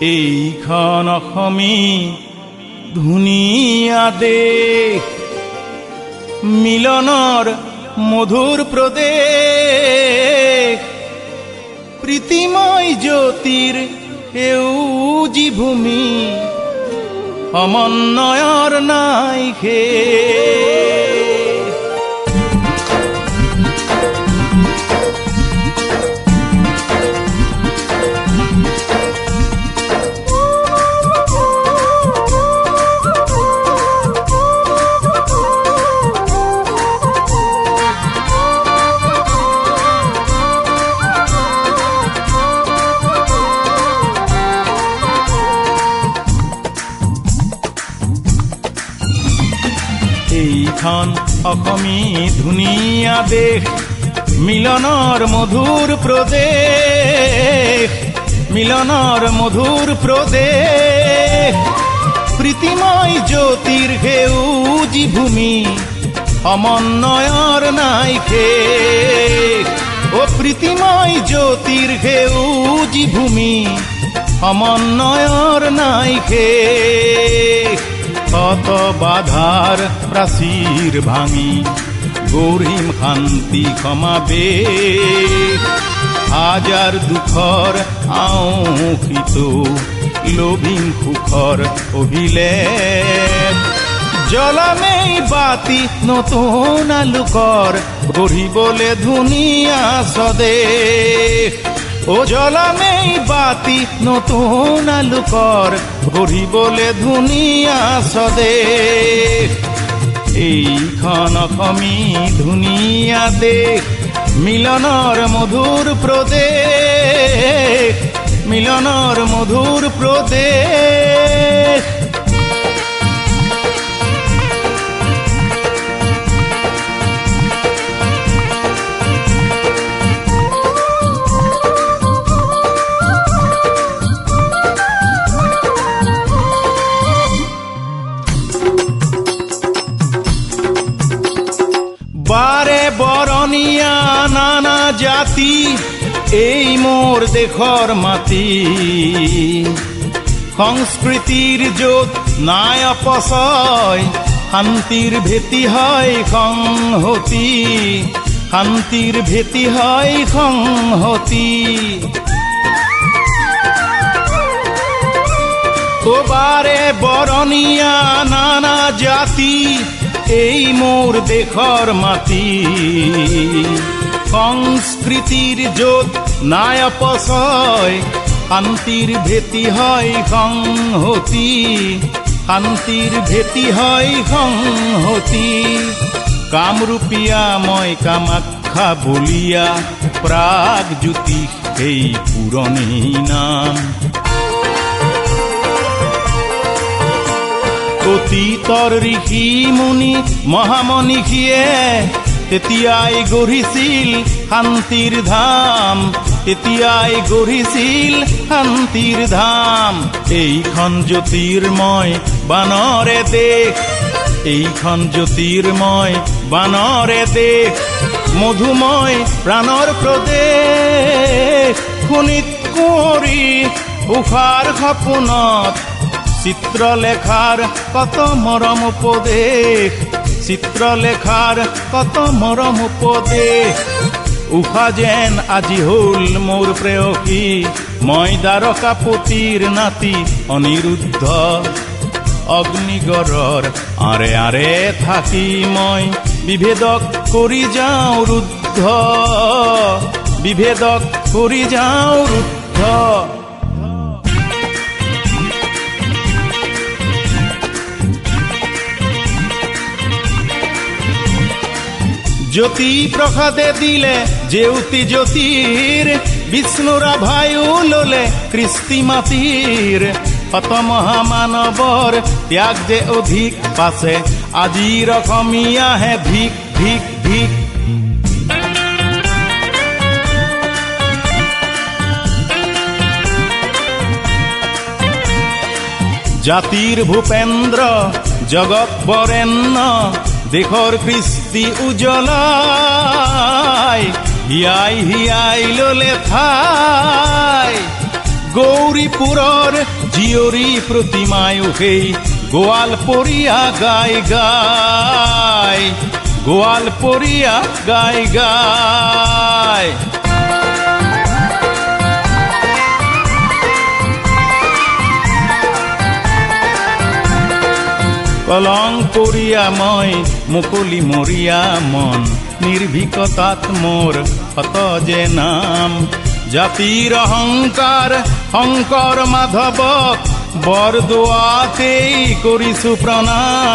এইখন অসমী ধুনীয়া দেশ। মিলনৰ মধুৰ প্ৰদেশ। প্ৰীতিময় জ্যোতিৰ সেউজী ভূমি। সমন্বয়ৰ নাই শেষ। এইখন অসমী ধুনীয়া দেশ মিলনৰ মধুৰ প্ৰদেশ মিলনৰ মধুৰ প্ৰদেশ প্ৰীতিময় জ্যোতিৰ সেউজী ভূমি সমন্বয়ৰ নাই শেষ অ প্ৰীতিময় জ্যোতিৰ সেউজী ভূমি সমন্বয়ৰ নাই শেষ শত বাধাৰ প্ৰাচীৰ ভাঙি গৌৰীম শান্তি সমাবেশ হাজাৰ দুখৰ আওষিত লভিম সুখৰ অভিলেখ। জ্বলামেই বাতি নতুন আলোকৰ গঢ়িবলে ধুনীয়া স্বদেশ। ও জ্বলামেই বাতি, নতুন আলোকৰ বলে ধুনীয়া স্বদেশ। এইখন অসমী ধুনীয়া দেশ মিলনৰ মধুৰ প্ৰদেশ মিলনৰ মধুৰ প্ৰদেশ জাতি, এই মোৰ দেশৰ মাটি। সংস্কৃতিৰ য'ত নাই অপচয় শান্তিৰ ভেটি হয় সংহতি। শান্তিৰ ভেটি হয় সংহতি। তোবাৰে বৰণীয়া নানা জাতি, এই মোৰ দেশৰ মাটি। সংস্কৃতিৰ য'ত নাই অপচয় শান্তিৰ ভেটি হয় সংহতি। শান্তিৰ ভেটি হয় সংহতি। কামৰূপীয়া মই কামাখ্যা বলিয়া প্ৰাগ জ্যোতিষ সেই পুৰণি নাম। অতীতৰ ঋষি মুনি মহামনীষীয়ে তেতিয়াই গঢ়িছিল শান্তিৰ ধাম তেতিয়াই গঢ়িছিল শান্তিৰ ধাম। এইখন জ্যোতিৰ্ময় বানৰে দেশ, এইখন জ্যোতিৰ্ময় বানৰে দেশ, মধুময় প্ৰাণৰ প্ৰদেশ। শুনিত কুঁৱৰী উষাৰ সপোনত চিত্ৰলেখাৰ কত মৰম উপদেশ? চিত্ৰলেখাৰ কত মৰম উপদেশ উষা যেন আজি হ'ল মোৰ প্ৰেয়সী মই দ্বাৰকাপতিৰ নাতি অনিৰুদ্ধ অগ্নিগড়ৰ আৰে আৰে থাকি মই। বিভেদক কৰি যাওঁ ৰুদ্ধ বিভেদক কৰি যাওঁ ৰুদ্ধ জ্যোতি প্ৰসাদে দিলে জেউতি জ্যোতিৰ বিষ্ণুৰা ভায়ু ললে, কৃষ্টি মাতিৰ শত মহামানৱৰ ত্যাগ যে অধিক পাছে আজিৰ অসমীয়াহে ভিক ভিক ভিক। জাতিৰ ভূপেন্দ্ৰ জগত বৰেণ্য দেশৰ কৃষ্টি উজলায় হিয়াই হিয়াই ললে ঠাই গৌৰীপুৰৰ জিয়রি প্রতিমায় সেই গোয়াল পরিয়া গাই গাই গোয়াল পরিয়া গাই গাই কলং পৰিয়া মই, মুকলি মরিয়া মন। নির্ভীকতাত মোর হত যে নাম। জাতিৰ অহংকার শংকৰ মাধৱক বৰদোৱাতেই কৰিছো প্ৰণাম